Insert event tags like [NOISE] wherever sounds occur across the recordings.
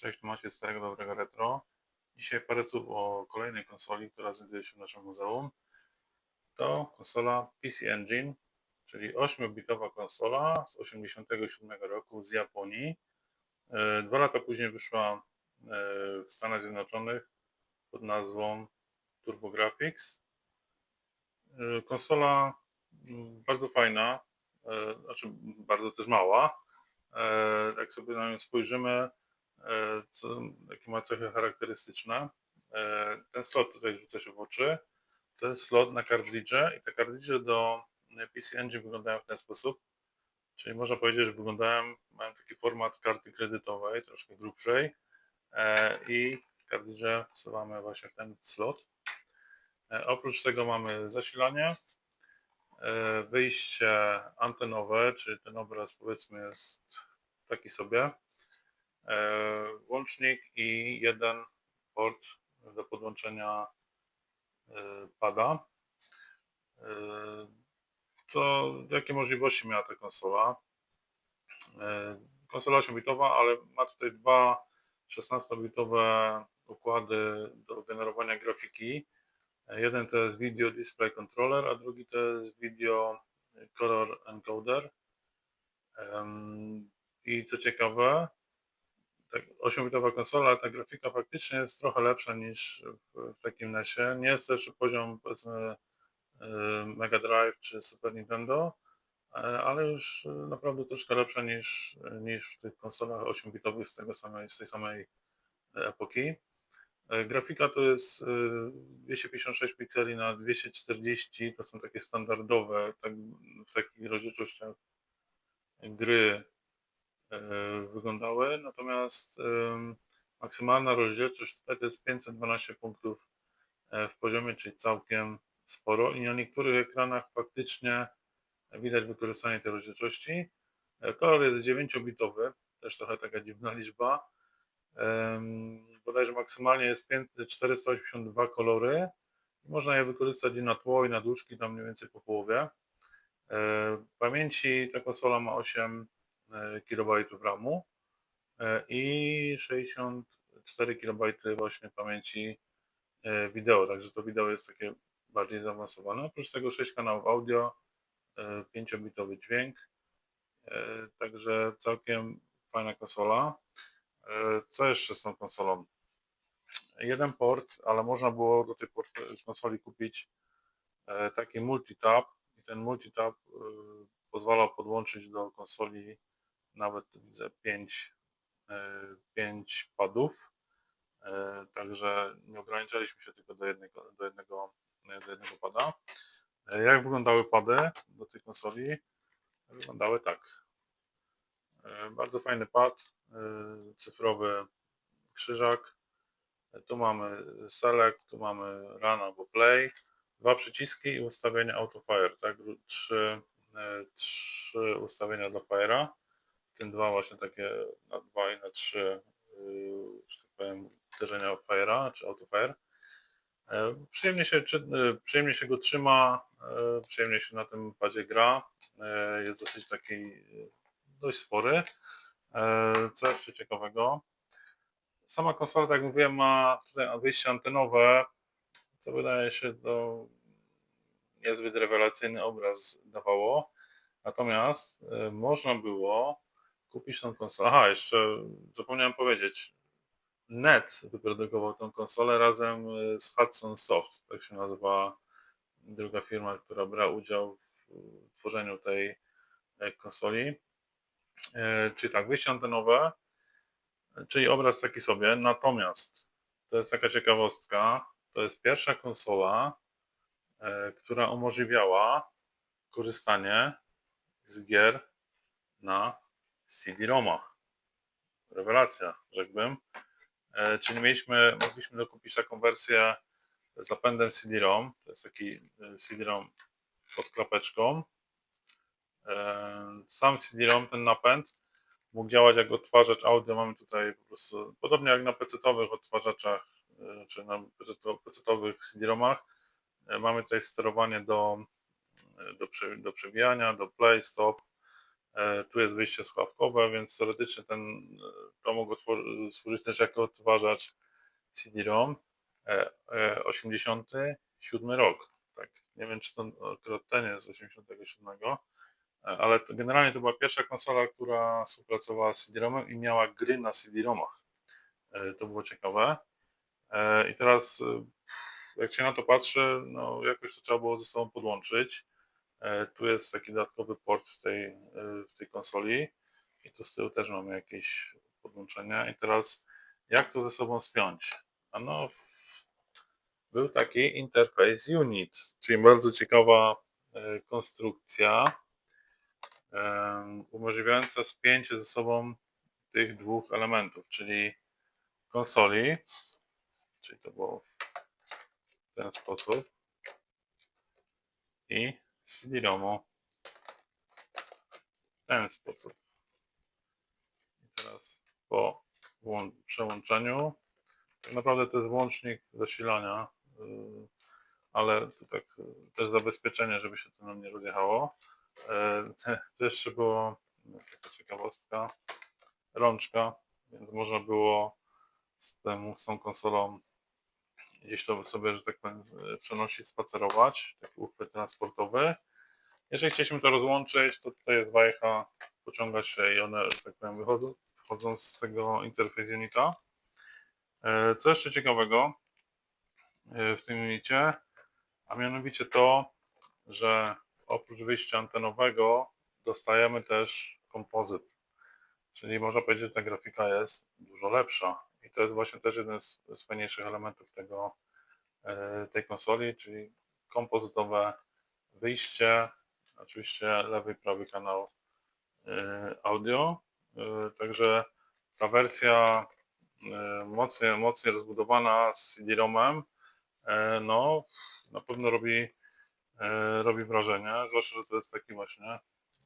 Cześć, z Starego Dobrego Retro. Dzisiaj parę słów o kolejnej konsoli, która znajduje się w naszym muzeum. To konsola PC Engine, czyli 8-bitowa konsola z 1987 roku z Japonii. E, Dwa lata później wyszła e, w Stanach Zjednoczonych pod nazwą TurboGrafx. E, Konsola mm, bardzo fajna, znaczy bardzo też mała. Jak sobie na nią spojrzymy, co, jakie ma cechy charakterystyczne. E, Ten slot tutaj rzuca się w oczy. To jest slot na kartridże i te kartridże do PC Engine wyglądają w ten sposób. Czyli można powiedzieć, że wyglądają, mają taki format karty kredytowej, troszkę grubszej e, i kartridże wsuwamy właśnie w ten slot. E, Oprócz tego mamy zasilanie, e, wyjście antenowe, czyli ten obraz powiedzmy jest taki sobie e, łącznik i jeden port do podłączenia e, pada. E, Co, jakie możliwości miała ta konsola? E, Konsola 8-bitowa, ale ma tutaj dwa 16-bitowe układy do generowania grafiki. E, Jeden to jest Video Display Controller, a drugi to jest Video Color Encoder. I co ciekawe, tak 8-bitowa konsola, ale ta grafika faktycznie jest trochę lepsza niż w, w takim NESie. Nie jest też poziom powiedzmy y, Mega Drive czy Super Nintendo, e, ale już y, naprawdę troszkę lepsza niż, niż w tych konsolach 8-bitowych z, tego samej, z tej samej epoki. E, Grafika to jest y, 256 pikseli na 240, to są takie standardowe, tak, w takich rozdzielczościach gry wyglądały, natomiast maksymalna rozdzielczość to jest 512 punktów e, w poziomie, czyli całkiem sporo i na niektórych ekranach faktycznie widać wykorzystanie tej rozdzielczości. E, Kolor jest 9-bitowy, też trochę taka dziwna liczba. Bodajże maksymalnie jest 5 482 kolory. Można je wykorzystać i na tło, i na dłużki, tam mniej więcej po połowie. E, Pamięci ta konsola ma 8 KB RAMu e, i 64 KB właśnie pamięci e, wideo, także to wideo jest takie bardziej zaawansowane. Oprócz tego 6 kanałów audio, 5-bitowy dźwięk, e, także całkiem fajna konsola. E, Co jeszcze z tą konsolą? Jeden port, ale można było do tej konsoli kupić e, taki multitap i ten multitap e, pozwala podłączyć do konsoli nawet widzę 5, 5 padów. E, Także nie ograniczaliśmy się tylko do jednego, do jednego, do jednego pada. E, Jak wyglądały pady do tej konsoli? Wyglądały tak. E, Bardzo fajny pad, e, cyfrowy krzyżak. E, Tu mamy select, tu mamy run albo play. Dwa przyciski i ustawienia autofire, tak? Trzy, e, trzy ustawienia dla fire'a tym dwa właśnie takie na dwa i na trzy, yy, że tak powiem, uderzenia Fire'a czy Autofire. E, Przyjemnie się, czy, e, przyjemnie się go trzyma, przyjemnie się na tym padzie gra. Jest dosyć taki dość spory. Co jeszcze ciekawego? Sama konsola, tak jak mówiłem, ma tutaj wyjście antenowe, co wydaje się to niezbyt rewelacyjny obraz dawało. Natomiast można było kupić tą konsolę. Aha, jeszcze zapomniałem powiedzieć. Net wyprodukował tą konsolę razem y, z Hudson Soft, tak się nazywa druga firma, która brała udział w tworzeniu tej e, konsoli. E, Czyli tak, wyjście antenowe, czyli obraz taki sobie, natomiast to jest taka ciekawostka, to jest pierwsza konsola, e, która umożliwiała korzystanie z gier na CD-ROMach. Rewelacja, rzekłbym. E, Czyli mieliśmy, mogliśmy dokupić taką wersję z napędem CD-ROM. To jest taki e, CD-ROM pod klapeczką. E, Sam CD-ROM, ten napęd, mógł działać jak odtwarzacz audio. Mamy tutaj po prostu, podobnie jak na PC-owych odtwarzaczach, e, czy na PC-owych CD-ROMach, e, mamy tutaj sterowanie do, do, do przewijania, do play, stop, E, Tu jest wyjście słuchawkowe, więc teoretycznie ten, e, to mogło służyć też jako odtwarzacz CD-ROM. E, e, 87 rok. Tak. Nie wiem, czy to akurat ten jest z 87, e, ale to generalnie to była pierwsza konsola, która współpracowała z CD-ROMem i miała gry na CD-ROMach. E, To było ciekawe. E, I teraz, e, jak się na to patrzy, no jakoś to trzeba było ze sobą podłączyć. E, Tu jest taki dodatkowy port w tej, e, w tej konsoli i tu z tyłu też mamy jakieś podłączenia. I teraz, jak to ze sobą spiąć? Ano, był taki interface unit, czyli bardzo ciekawa e, konstrukcja umożliwiająca spięcie ze sobą tych dwóch elementów, czyli konsoli, czyli to było w ten sposób i CD-ROMu w ten sposób. I teraz po przełączeniu, tak naprawdę to jest włącznik zasilania, yy, ale to tak yy, też zabezpieczenie, żeby się to nam nie rozjechało. [LAUGHS] Yy, To jeszcze było no, taka ciekawostka, rączka, więc można było z tą konsolą gdzieś to sobie, że tak powiem, przenosić, spacerować, taki uchwyt transportowy. Jeżeli chcieliśmy to rozłączyć, to tutaj jest wajcha, pociąga się i one, że tak powiem, wychodzą, z tego interface unita. E, Co jeszcze ciekawego e, w tym unicie, a mianowicie to, że oprócz wyjścia antenowego dostajemy też kompozyt. Czyli można powiedzieć, że ta grafika jest dużo lepsza. I to jest właśnie też jeden z, z fajniejszych elementów tego, e, tej konsoli, czyli kompozytowe wyjście, oczywiście lewy i prawy kanał e, audio. E, Także ta wersja e, mocniej, mocniej rozbudowana z CD-ROMem, no na pewno robi, robi wrażenie, zwłaszcza, że to jest taki właśnie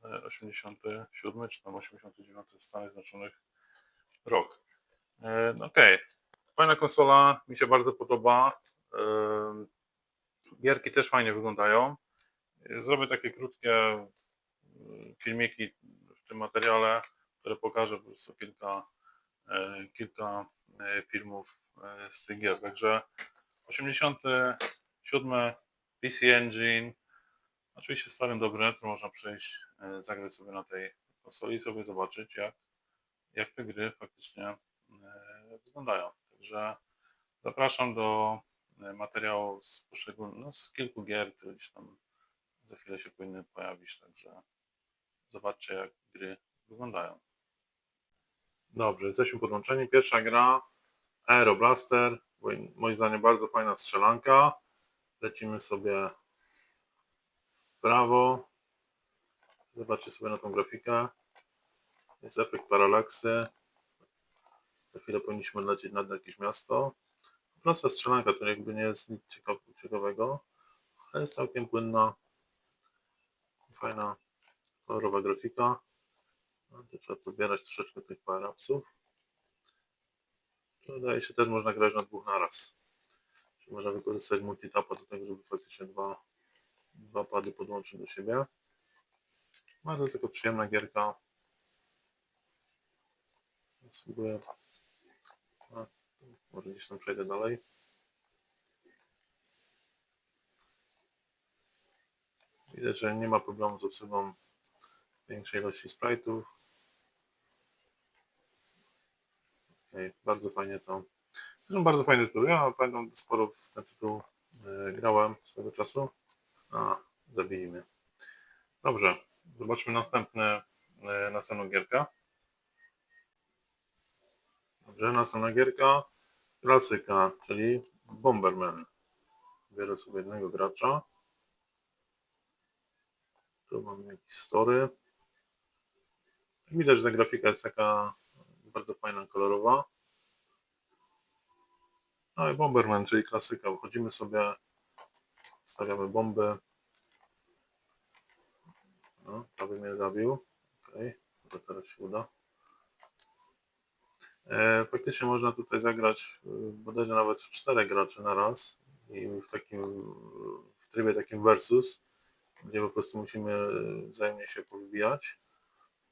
e, 87 czy tam 89 w Stanach Zjednoczonych rok. E, no Okej, fajna konsola, mi się bardzo podoba. E, Gierki też fajnie wyglądają. Zrobię takie krótkie e, filmiki w tym materiale, które pokażę po prostu kilka, e, kilka e, filmów e, z tych gier. Także 87 PC Engine, oczywiście starym dobrym, to można przejść, e, zagrać sobie na tej konsoli i sobie zobaczyć jak, jak te gry faktycznie e, wyglądają. Także zapraszam do e, materiału z poszczególnych, no, z kilku gier, które gdzieś tam za chwilę się powinny pojawić, także zobaczcie jak gry wyglądają. Dobrze, jesteśmy podłączeni. Pierwsza gra Aeroblaster, moim- moim zdaniem bardzo fajna strzelanka. Lecimy sobie w prawo. Zobaczcie sobie na tą grafikę. Jest efekt paralaksy. Za chwilę powinniśmy lecieć nad jakieś miasto. Prosta strzelanka, to jakby nie jest nic ciekaw- ciekawego, ale jest całkiem płynna. Fajna, kolorowa grafika. No, to trzeba pozbierać troszeczkę tych power-upsów. To Wydaje się też można grać na dwóch naraz. Czyli można wykorzystać multitapa do tego, żeby faktycznie dwa, dwa pady podłączyć do siebie. Bardzo tylko przyjemna gierka. Spróbuję. Może gdzieś tam przejdę dalej. Widać, że nie ma problemu z obsługą większej ilości sprite'ów. Okej, bardzo fajnie to. To są bardzo fajne tytuły. Ja pamiętam sporo w ten tytuł e, grałem swego czasu. A, zabili mnie. Dobrze, zobaczmy następny, e, następną gierkę. Dobrze, następna gierka. Klasyka, czyli Bomberman. Biorę sobie jednego gracza. Tu mamy jakiś story. Widać, że grafika jest taka bardzo fajna, kolorowa. No i Bomberman, czyli klasyka. Wchodzimy sobie, stawiamy bomby. No, prawie mnie zabił. Okej, to teraz się uda. E, faktycznie można tutaj zagrać y, bodajże nawet w czterech graczy na raz i w takim w trybie takim versus, gdzie po prostu musimy wzajemnie się powybijać.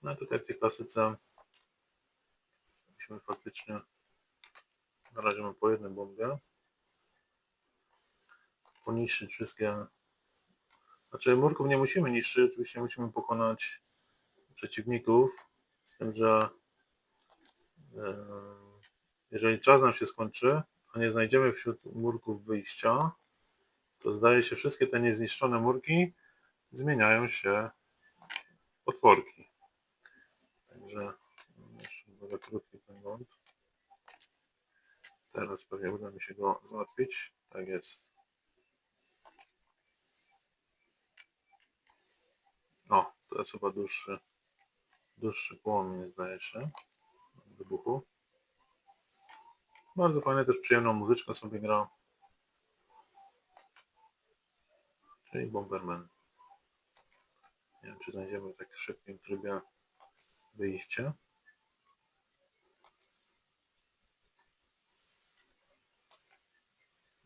No tutaj w tej klasyce musimy faktycznie na razie mam po jednym bombie poniszczyć wszystkie znaczy murków nie musimy niszczyć, oczywiście musimy pokonać przeciwników z tym, że e, jeżeli czas nam się skończy, a nie znajdziemy wśród murków wyjścia, to zdaje się wszystkie te niezniszczone murki zmieniają się w potworki. Także jeszcze bardzo krótki ten błąd. Teraz pewnie uda mi się go załatwić. Tak jest. O, to jest chyba dłuższy, dłuższy płomień, zdaje się, wybuchu. Bardzo fajnie, też przyjemną muzyczkę sobie gra. Czyli Bomberman. Nie wiem, czy znajdziemy w tak szybkim trybie wyjście.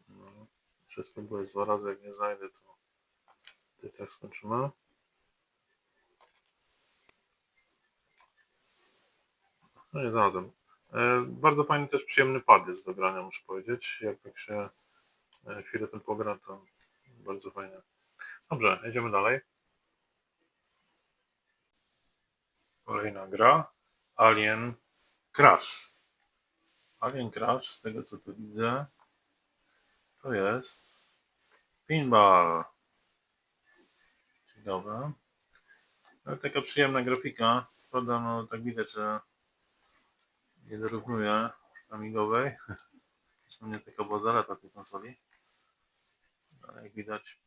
No, jeszcze spróbuję dwa razy, jak nie znajdę, to tak skończymy. No nie znalazłem. E, bardzo fajny też przyjemny pad jest do grania, muszę powiedzieć. Jak tak się e, chwilę tym pogra, to bardzo fajnie. Dobrze, jedziemy dalej. Kolejna gra. Alien Crash. Alien Crash, z tego co tu widzę, to jest pinball. Ciekawe. Ale taka przyjemna grafika. Prawda, no tak widać, że nie dorównuje amigowej. [LAUGHS] Zresztą nie taka była zaleta tej konsoli. Ale jak widać,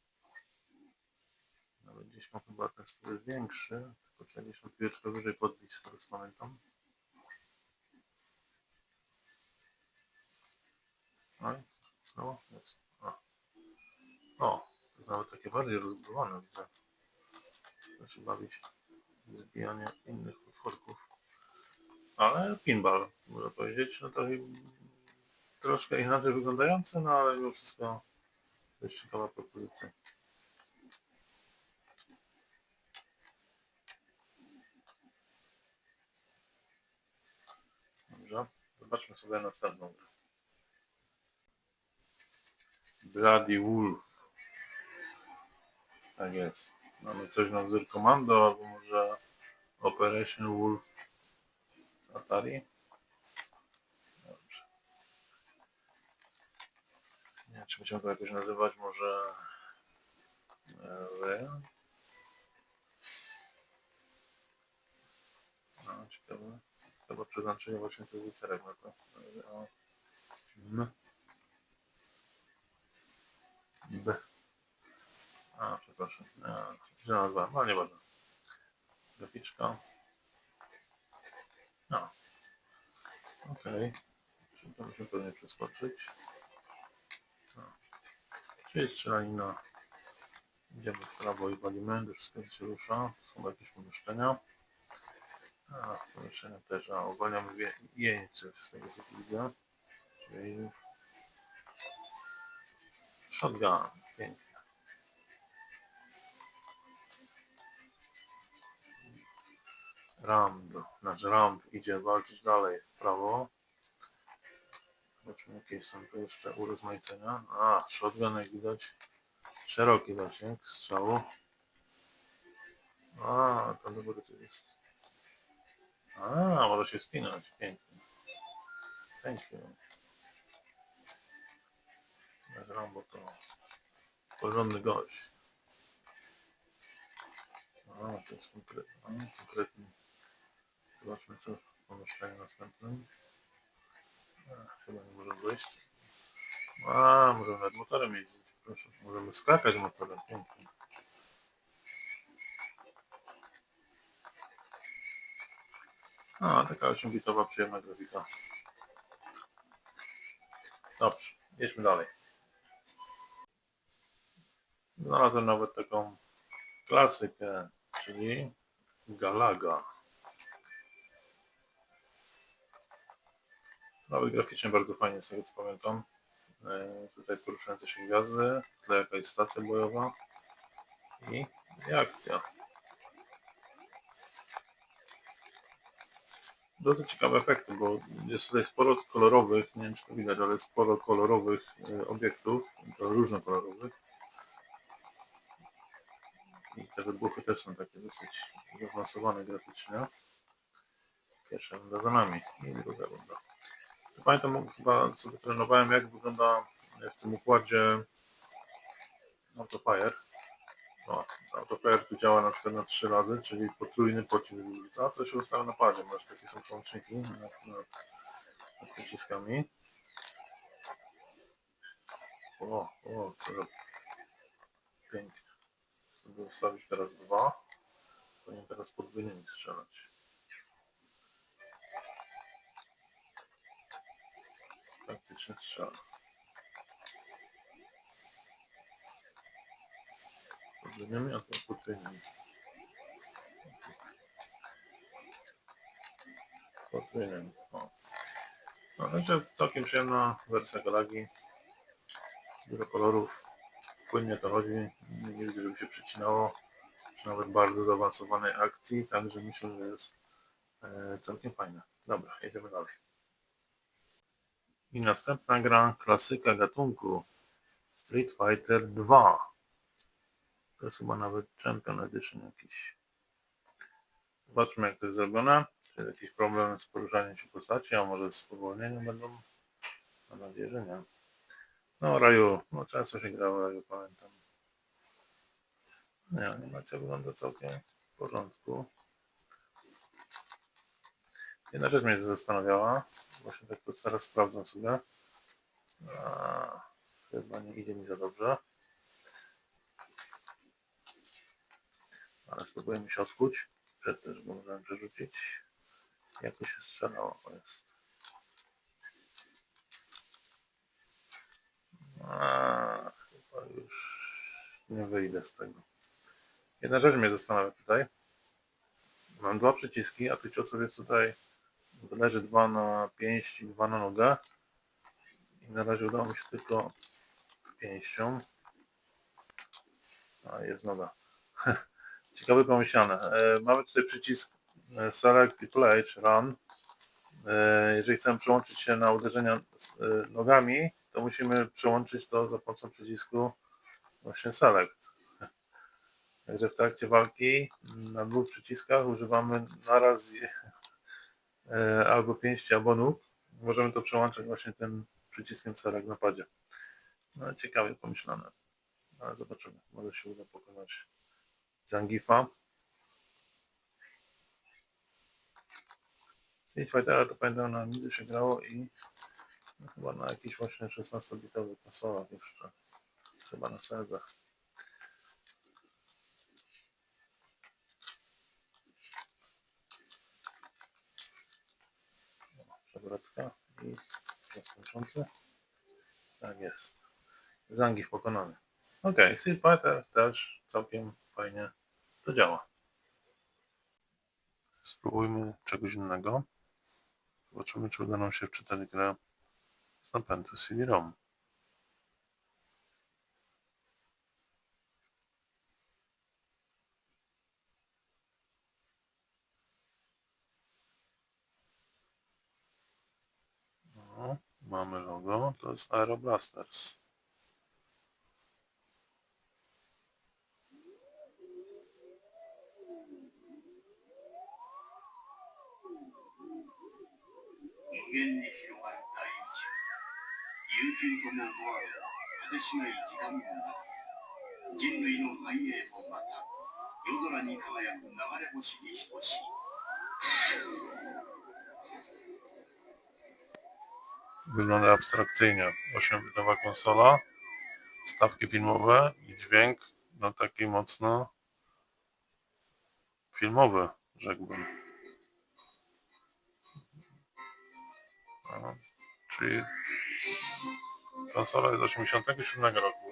nawet gdzieś ma chyba ten styl większy. Tylko trzeba gdzieś tam piłeczkę wyżej podbić, z tego co pamiętam. No i jest. O, o to jest nawet takie bardziej rozbudowane widzę. Się bawić zbijanie innych potworków. Ale pinball, można powiedzieć, no to troszkę inaczej wyglądający, no ale mimo wszystko dość ciekawa propozycja. Dobrze, zobaczmy sobie następną grę. Bloody Wolf. Tak jest. Mamy coś na wzór Komando, albo może Operation Wolf Atari. Dobrze. Nie wiem, czy będziemy to jakoś nazywać, może Wy. No, ciekawe. Chyba przeznaczenie właśnie tych literek na to. M. B. A, przepraszam. Źle nazwałem, ale nieważne. Graficzka. No. Okej. To musimy pewnie przeskoczyć. No. Czyli strzelanina. Idziemy w prawo i walimy, gdy wszystko się rusza. Są jakieś pomieszczenia. A, pomieszczenia też, a uwalniamy jeńcy z tego co widzę. Czyli shotgun, pięknie. Ramb, nasz Ramb idzie walczyć dalej w prawo. Zobaczmy jakieś są tu jeszcze urozmaicenia. A, shotgun jak widać. Szeroki zasięg strzału. A, tam do góry jest. A, może się spinać. Pięknie. Pięknie. Nasz Rambo to porządny gość. A, to jest konkretny. A, konkretny. Zobaczmy co w pomieszczeniu następnym. A, chyba nie możemy wyjść. A, możemy nad motorem jeździć. Proszę, możemy skakać motorem. Pięknie. A, taka 8-bitowa przyjemna grafika. Dobrze, jedźmy dalej. Znalazłem nawet taką klasykę, czyli Galaga. Nowy graficznie bardzo fajnie, z tego co pamiętam. E, Tutaj poruszające się gwiazdy, w tle jakaś stacja bojowa i, i akcja. dosyć ciekawe efekty, bo jest tutaj sporo kolorowych, nie wiem czy to widać, ale sporo kolorowych e, obiektów, różnokolorowych. I te wybuchy też są takie dosyć zaawansowane graficznie. Pierwsza runda za nami i druga runda. Pamiętam chyba sobie trenowałem jak wygląda w tym układzie Autofire. No, Autofire tu działa na przykład na 3 razy, czyli potrójny pocisk wyrzuca, to się ustawia na padzie, masz takie są przełączniki nad, nad, nad pociskami. O, o, co za pięknie. Żeby ustawić teraz dwa, powinien teraz podwójnymi strzelać. Faktycznie strzela. Podwójnymi, a to potrójnymi. Podwójnymi. O. No, także całkiem przyjemna wersja Galagi. Dużo kolorów. Płynnie to chodzi. Nie nie widzę, żeby się przecinało. Przy nawet bardzo zaawansowanej akcji. Także myślę, że jest e, całkiem fajne. Dobra, jedziemy dalej. I następna gra klasyka gatunku Street Fighter 2. To jest chyba nawet Champion Edition jakiś. Zobaczmy jak to jest zrobione. Czy jest jakiś problem z poruszaniem się postaci, a może z spowolnieniem będą? Mam nadzieję, że nie. No Raju, no często się grało Raju, pamiętam. Nie, animacja wygląda całkiem w porządku. Jedna rzecz mnie zastanawiała, właśnie tak to teraz sprawdzam sobie. A, chyba nie idzie mi za dobrze. Ale spróbujemy się odkuć. Przed też go możemy przerzucić. Jak to się strzelało? Jest. A, chyba już nie wyjdę z tego. Jedna rzecz mnie zastanawia tutaj. Mam dwa przyciski, a tych ciosów jest tutaj leży dwa na pięść i dwa na nogę. I na razie udało mi się tylko pięścią. A jest noga. [LAUGHS] Ciekawe pomyślane. E, mamy tutaj przycisk e, Select i Play, czy Run. E, jeżeli chcemy przełączyć się na uderzenia nogami, to musimy przełączyć to za pomocą przycisku właśnie Select. [LAUGHS] Także w trakcie walki na dwóch przyciskach używamy naraz albo pięści, albo nóg. Możemy to przełączyć właśnie tym przyciskiem Select na padzie. No, ciekawie pomyślane. Ale zobaczymy. Może się uda pokonać Zangifa. Street Fightera to pamiętam na Midze się grało i chyba na jakichś właśnie 16-bitowych konsolach jeszcze. Chyba na sezach. Przewrotka i czas kończący. Tak jest. Zangif pokonany. Ok, Street Fighter też całkiem fajnie to działa. Spróbujmy czegoś innego. Zobaczymy, czy uda nam się wczytać grę z napędu CD-ROM. No, mamy logo, to jest Aeroblasters. wygląda abstrakcyjnie. 8-bitowa konsola, stawki filmowe i dźwięk no taki mocno filmowy, rzekłbym. No, czyli konsola jest z 87 roku.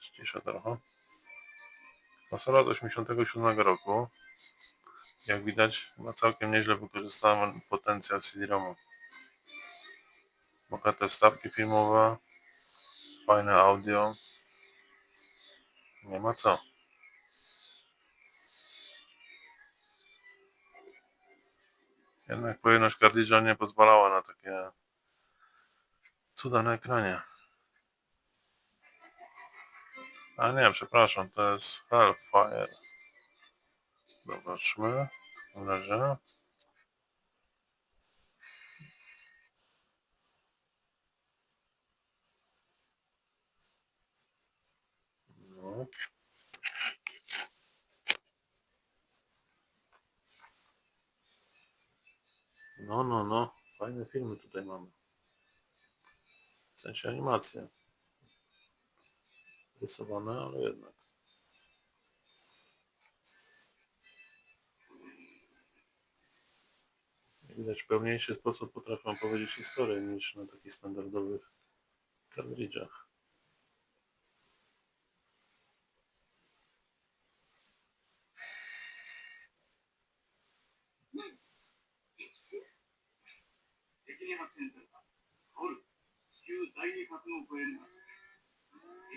Ściszę trochę. Konsola z 87 roku. Jak widać, ma całkiem nieźle wykorzystany potencjał CD-ROMu. Bogate wstawki filmowe, fajne audio. Nie ma co. Jednak pojemność kartridża nie pozwalała na takie cuda na ekranie. A nie, przepraszam, to jest Hellfire. Zobaczmy. Razie. No. No, no, no. Fajne filmy tutaj mamy. W sensie animacje. Rysowane, ale jednak. Widać w pełniejszy sposób potrafią opowiedzieć historię niż na takich standardowych kartridżach.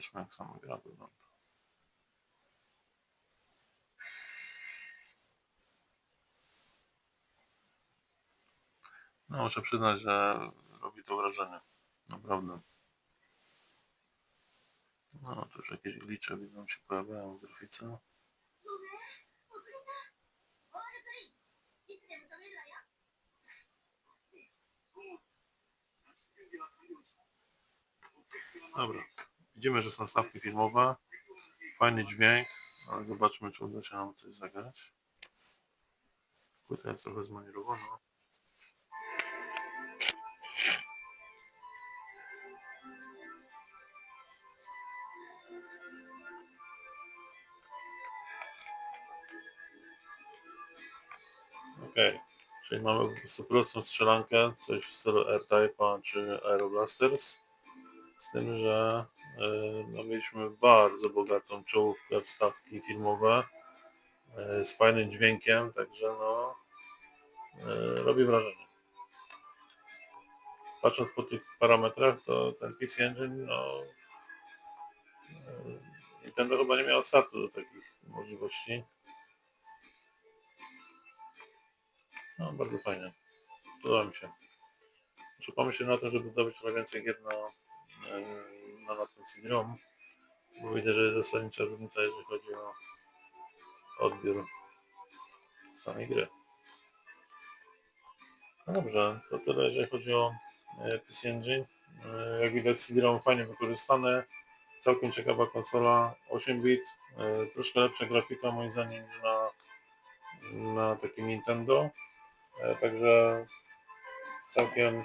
Zobaczmy, jak sama gra wygląda. No, muszę przyznać, że robi to wrażenie. Naprawdę. No, to już jakieś glicze widzą się pojawiają w grafice. Dobra, Widzimy, że są stawki filmowe. Fajny dźwięk. Ale zobaczmy, czy uda się nam coś zagrać. Płyta jest trochę zmanierowana. Okej, czyli mamy po prostu prostą strzelankę, coś w stylu R-Type'a czy Aeroblasters. Z tym, że no, mieliśmy bardzo bogatą czołówkę wstawki filmowe y, z fajnym dźwiękiem, także no y, robi wrażenie. Patrząc po tych parametrach, to ten PC Engine, no Nintendo chyba nie miało startu do takich możliwości. No, bardzo fajnie. Podoba mi się. Muszę pomyśleć na to, żeby zdobyć trochę więcej gier na, laptop CD-ROM, bo widzę, że jest zasadnicza różnica, jeżeli chodzi o odbiór samej gry. No dobrze, to tyle, jeżeli chodzi o e, PC Engine. E, Jak widać CD-ROM fajnie wykorzystane, całkiem ciekawa konsola, 8 bit, e, troszkę lepsza grafika moim zdaniem niż na, na takim Nintendo. Także całkiem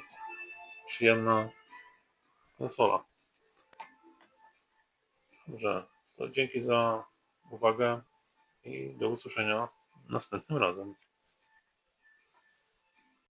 przyjemna konsola. Dobrze, to dzięki za uwagę i do usłyszenia następnym razem.